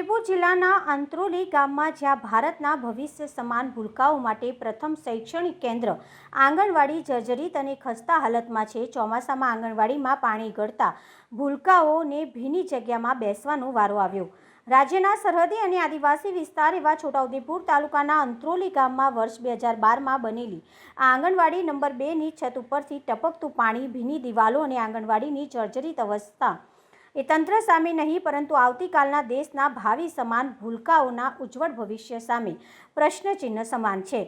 છોટાઉદેપુર જિલ્લાના અંત્રોલી ગામમાં જ્યાં ભારતના ભવિષ્ય સમાન ભૂલકાઓ માટે પ્રથમ શૈક્ષણિક કેન્દ્ર આંગણવાડી જર્જરિત અને ખસ્તા હાલતમાં છે, ચોમાસામાં આંગણવાડીમાં પાણી ગળતા ભૂલકાઓને ભીની જગ્યામાં બેસવાનો વારો આવ્યો. રાજ્યના સરહદી અને આદિવાસી વિસ્તાર એવા છોટાઉદેપુર તાલુકાના અંત્રોલી ગામમાં વર્ષ બે હજાર બારમાં બનેલી આંગણવાડી નંબર બેની છત ઉપરથી ટપકતું પાણી, ભીની દિવાલો અને આંગણવાડીની જર્જરિત અવસ્થા એ તંત્ર સામે નહીં, પરંતુ આવતીકાલના દેશના ભાવિ સમાન ભૂલકાઓના ઉજ્જવળ ભવિષ્ય સામે પ્રશ્નચિહ્ન સમાન છે.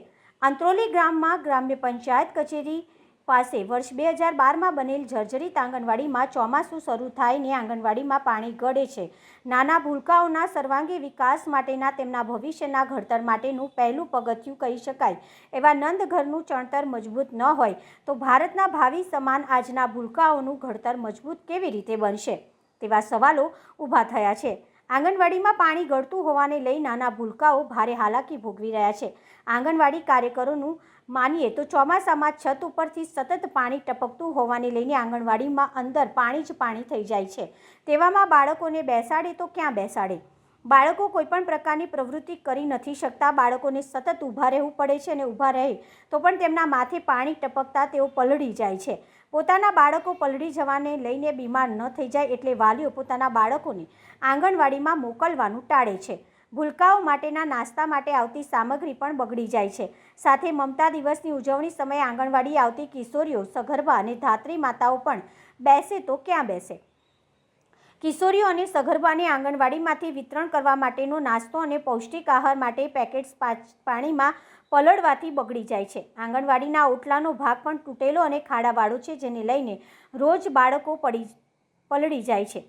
અંત્રોલી ગ્રામમાં ગ્રામ્ય પંચાયત કચેરી પાસે વર્ષ બે હજાર બારમાં બનેલ જર્જરિત આંગણવાડીમાં ચોમાસું શરૂ થાય ને આંગણવાડીમાં પાણી ગળે છે. નાના ભૂલકાઓના સર્વાંગી વિકાસ માટેના તેમના ભવિષ્યના ઘડતર માટેનું પહેલું પગથિયું કહી શકાય. એવા નંદ ઘરનું ચણતર મજબૂત ન હોય, તો ભારતના ભાવિ સમાન આજના ભૂલકાઓનું ઘડતર મજબૂત કેવી રીતે બનશે? તેવા સવાલો ઊભા થયા છે. આંગણવાડીમાં પાણી ગળતું હોવાને લઈ નાના ભૂલકાઓ ભારે હાલાકી ભોગવી રહ્યા છે. આંગણવાડી કાર્યકરોનું માનીએ તો ચોમાસામાં છત ઉપરથી સતત પાણી ટપકતું હોવાને લઈને આંગણવાડીમાં અંદર પાણી જ પાણી થઈ જાય છે. તેવામાં બાળકોને બેસાડે તો ક્યાં બેસાડે? બાળકો કોઈપણ પ્રકારની પ્રવૃત્તિ કરી નથી શકતા. બાળકોને સતત ઊભા રહેવું પડે છે અને ઊભા રહે તો પણ તેમના માથે પાણી ટપકતા તેઓ પલળી જાય છે. પોતાના બાળકો પલળી જવાને લઈને બીમાર ન થઈ જાય એટલે વાલીઓ પોતાના બાળકોને આંગણવાડીમાં મોકલવાનું ટાળે છે. ભૂલકાઓ માટેના નાસ્તા માટે આવતી સામગ્રી પણ બગડી જાય છે. સાથે મમતા દિવસની ઉજવણી સમયે આંગણવાડી આવતી કિશોરીઓ સગર્ભા અને ધાત્રી માતાઓ પણ બેસે તો ક્યાં બેસે? કિશોરીઓ અને સગર્ભાને આંગણવાડીમાંથી વિતરણ કરવા માટેનો નાસ્તો અને પૌષ્ટિક આહાર માટે પેકેટ્સ પાણીમાં પલળવાથી બગડી જાય છે. આંગણવાડીના ઓટલાનો ભાગ પણ તૂટેલો અને ખાડાવાળો છે, જેને લઈને રોજ બાળકો પડી પલળી જાય છે.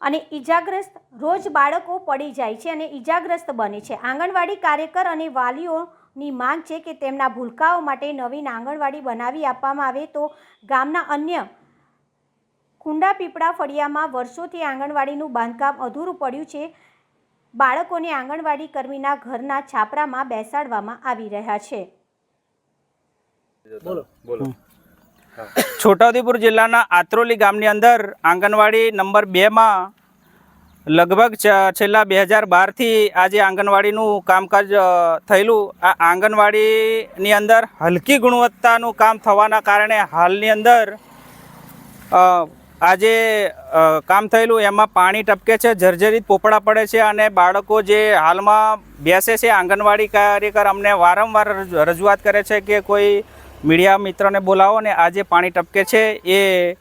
અને ઈજાગ્રસ્ત, રોજ બાળકો પડી જાય છે અને ઈજાગ્રસ્ત બને છે. આંગણવાડી કાર્યકર અને વાલીઓની માંગ છે કે તેમના ભૂલકાઓ માટે નવીન આંગણવાડી બનાવી આપવામાં આવે તો ગામના અન્ય કુંડા પીપળા ફળિયામાં વર્ષોથી આંગણવાડીનું બાંધકામ અધૂરું પડ્યું છે. બાળકોને આંગણવાડી કર્મીના ઘરના છાપરામાં બેસાડવામાં આવી રહ્યા છે. બોલો. બોલો. છોટાઉદેપુર જિલ્લાના આત્રોલી ગામની અંદર આંગણવાડી નંબર બેમાં લગભગ છેલ્લા બે હજાર બારથી આજે આંગણવાડીનું કામકાજ થયેલું. આ આંગણવાડીની અંદર હલકી ગુણવત્તાનું કામ થવાના કારણે હાલની અંદર આજે કામ થયેલું, એમાં પાણી ટપકે છે, જર્જરિત પોપડા પડે છે અને બાળકો જે હાલમાં બેસે છે, આંગણવાડી કાર્યકર અમને વારંવાર રજૂઆત કરે છે કે કોઈ મીડિયા મિત્રને બોલાવો ને આજે પાણી ટપકે છે, એ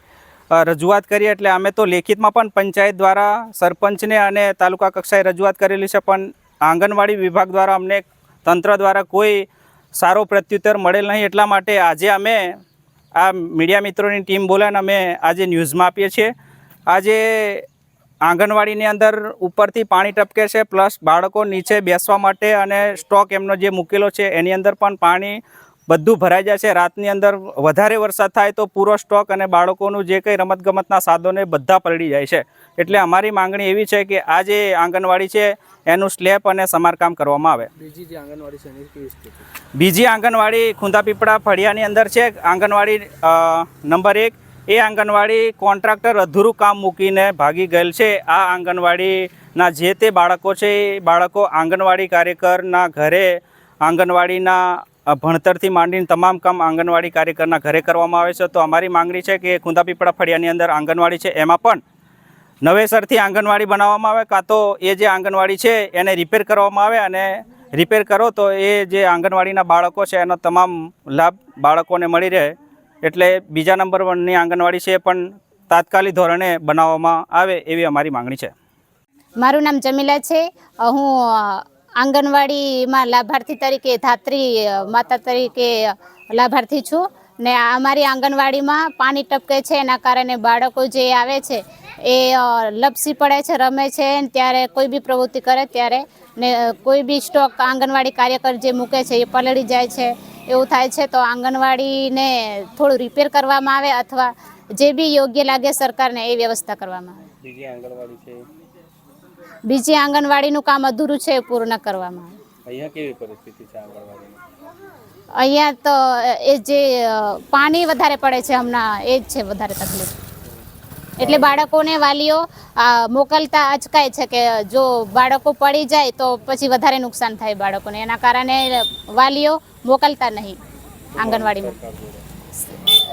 રજૂઆત કરી એટલે અમે તો લેખિતમાં પણ પંચાયત દ્વારા સરપંચને અને તાલુકા કક્ષાએ રજૂઆત કરેલી છે, પણ આંગણવાડી વિભાગ દ્વારા અમને તંત્ર દ્વારા કોઈ સારો પ્રત્યુત્તર મળેલ નહીં. એટલા માટે આજે અમે આ મીડિયા મિત્રોની ટીમ બોલાવીને અમે આજે ન્યૂઝમાં આપીએ છીએ. આજે આંગણવાડીની અંદર ઉપરથી પાણી ટપકે છે, પ્લસ બાળકો નીચે બેસવા માટે અને સ્ટોક એમનો જે મૂકેલો છે, એની અંદર પણ પાણી બધું ભરાઈ જાય છે રાતની અંદર વધારે વરસાદ થાય તો પૂરો સ્ટોક અને બાળકોનું જે કંઈ રમતગમતના સાધનો એ બધા પલળી જાય છે. એટલે અમારી માંગણી એવી છે કે આ જે આંગણવાડી છે એનું સ્લેબ અને સમારકામ કરવામાં આવે. બીજી જે આંગણવાડી છે એની બીજી આંગણવાડી ખૂંદાપીપળા ફળિયાની અંદર છે. આંગણવાડી નંબર એક. એ આંગણવાડી કોન્ટ્રાક્ટર અધૂરું કામ મૂકીને ભાગી ગયેલ છે. આ આંગણવાડીના જે તે બાળકો છે એ બાળકો આંગણવાડી કાર્યકરના ઘરે આંગણવાડીના ભણતરથી માંડીને તમામ કામ આંગણવાડી કાર્યકરના ઘરે કરવામાં આવે છે. તો અમારી માંગણી છે કે ખૂંદાપીપળા ફળિયાની અંદર આંગણવાડી છે. એમાં પણ નવેસરથી આંગણવાડી બનાવવામાં આવે કાં તો એ જે આંગણવાડી છે એને રિપેર કરવામાં આવે અને રિપેર કરો તો એ જે આંગણવાડીના બાળકો છે એનો તમામ લાભ બાળકોને મળી રહે. એટલે બીજા નંબર વનની આંગણવાડી છે પણ તાત્કાલિક ધોરણે બનાવવામાં આવે એવી અમારી માંગણી છે. મારું નામ જમીલા છે. હું આંગણવાડીમાં લાભાર્થી તરીકે, ધાત્રી માતા તરીકે લાભાર્થી છું. ને અમારી આંગણવાડીમાં પાણી ટપકે છે, એના કારણે બાળકો જે આવે છે, એ લપસી પડે છે, રમે છે ત્યારે કોઈ બી પ્રવૃત્તિ કરે ત્યારે, ને કોઈ બી સ્ટોક આંગણવાડી કાર્યકર જે મૂકે છે, એ પલળી જાય છે, એવું થાય છે, તો આંગણવાડીને થોડું રિપેર કરવામાં આવે, અથવા જે બી યોગ્ય લાગે સરકારને એ વ્યવસ્થા કરવામાં આવે. બીજી આંગણવાડી છે. બીજી આંગણવાડીનું કામ અધૂરું છે એ પૂર્ણ કરવામાં. આવે અહીંયા કેવી પરિસ્થિતિ છે આંગણવાડીની અહીંયા તો એ જે પાણી વધારે પડે છે હમણાં એ જ છે વધારે તકલીફ. એટલે બાળકોને વાલીઓ મોકલતા અચકાય છે કે જો બાળકો પડી જાય તો પછી વધારે નુકસાન થાય બાળકોને. એના કારણે વાલીઓ મોકલતા નહીં આંગણવાડીમાં.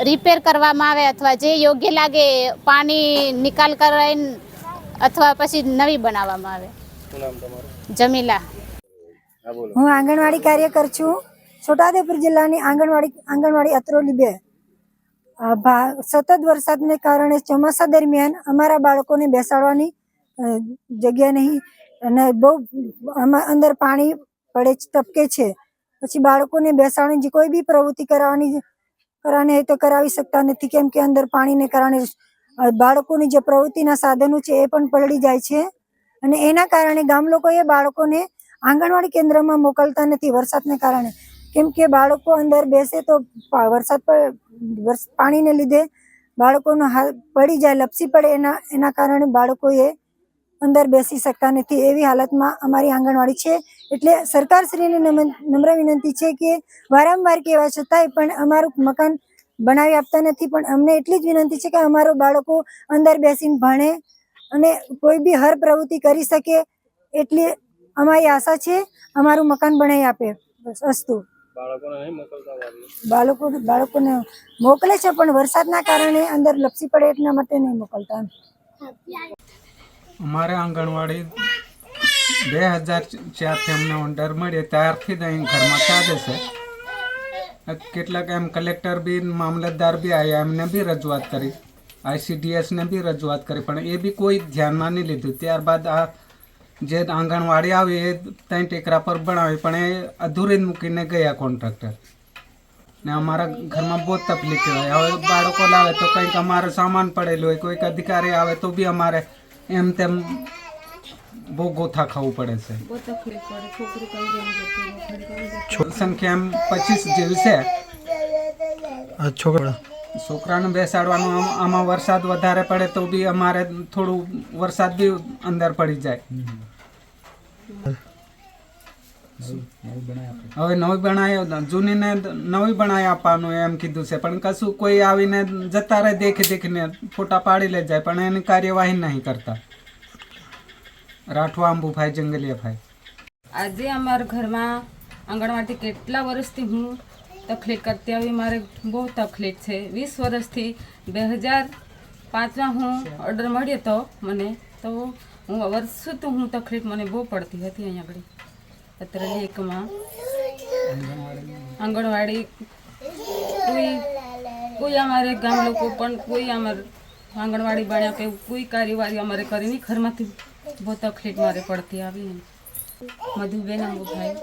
રિપેર કરવામાં આવે અથવા જે યોગ્ય લાગે પાણી નિકાલ કરાવીને અથવા પછી નવી બનાવવામાં આવે. જમીલા. હું આંગણવાડી કાર્યકર છું. છોટાઉદેપુર જિલ્લાની આંગણવાડી આંગણવાડી અત્રોલી બે. ભા- સતત વરસાદને કારણે ચોમાસા દરમિયાન અમારા બાળકોને બેસાડવાની જગ્યા નહીં અને બહુ આમાં અંદર પાણી પડે છે, ટપકે છે. પછી બાળકોને બેસાડવાની કોઈ બી પ્રવૃત્તિ કરાવવાની કરાવવાની હોય તો કરાવી શકતા નથી. કેમ કે અંદર પાણીને કારણે બાળકોની જે પ્રવૃત્તિના સાધનો છે એ પણ પલળી જાય છે. અને એના કારણે ગામ લોકોએ બાળકોને આંગણવાડી કેન્દ્રમાં મોકલતા નથી વરસાદને કારણે. કેમ કે બાળકો અંદર બેસે તો વરસાદ પર પાણીને લીધે બાળકોનો હાથ પડી જાય, લપસી પડે એના એના કારણે બાળકોએ અંદર બેસી શકતા નથી. એવી હાલતમાં અમારી આંગણવાડી છે. એટલે સરકારશ્રીને નમન- નમ્ર વિનંતી છે કે વારંવાર કહેવા છતાંય પણ અમારું મકાન બનાવી આપતા નથી પણ અમને એટલી જ વિનંતી છે કે અમારો બાળકો અંદર બેસીને ભણે અને કોઈ બી હર પ્રવૃત્તિ કરી શકે એટલી અમારી આશા છે અમારું મકાન બનાવી આપે બસ અસ્તુ. બાળકોને નહીં મોકલતા વાલીઓ? બાળકો બાળકોને મોકલે છે પણ વરસાદના કારણે અંદર લપસી પડે એટલા માટે નહીં મોકલતા. અમારે આંગણવાડી બે હજાર ચારથી અમને ઓર્ડર મળ્યો ત્યારથી જ અહીં ઘરમાં ચાલે છે. કેટલાક એમ કલેક્ટર બી મામલતદાર બી આવ્યા એમને બી રજૂઆત કરી. આઈસીડીએસને બી રજૂઆત કરી, પણ એ બી કોઈ ધ્યાનમાં નહીં લીધું. ત્યારબાદ આ જે આંગણવાડી આવી એ ત્યાં ટેકરા પર બનાવી પણ એ અધૂરી મૂકીને ગયા કોન્ટ્રાક્ટર. ને અમારા ઘરમાં બહુ તકલીફ હોય હવે બાળકો લાવે તો કંઈક અમારે સામાન પડેલું હોય, કોઈક અધિકારી આવે તો બી અમારે એમ તેમ બહુ ગોથા ખાવું પડે છે. સંખ્યા એમ પચીસ જેવી છે. છોકરાને બેસાડવાનું આમ- આમાં વરસાદ વધારે પડે તો બી અમારે થોડું વરસાદ બી અંદર પડી જાય. હવે નવી બનાવી જૂનીને નવી બનાવી આપવાનું એમ કીધું છે. પણ કશું કોઈ આવીને જતા રહે દેખી દેખીને ફોટા પાડી લે જાય પણ એની કાર્યવાહી નહીં કરતા. રાઠવા અંબુભાઈ જંગલિયાભાઈ આજે અમારા ઘરમાં આંગણવાડી કેટલા વર્ષથી હું તકલીફ કરતી આવી, મારે બહુ તકલીફ છે. વીસ વર્ષથી બે હજાર પાંચમાં હું ઓર્ડર મળ્યો હતો મને, તો હું વર્ષો તો હું તકલીફ મને બહુ પડતી હતી અહીંયા આગળ. અત્યારે એકમાં આંગણવાડી કોઈ કોઈ અમારે ગામ લોકો પણ કોઈ અમારે આંગણવાડી બાળ્યા કે કોઈ કાર્યવાહી અમારે કરીને ઘરમાંથી. બહુ તકલીફ મારે પડતી આવી મધુબેન અંબુભાઈ.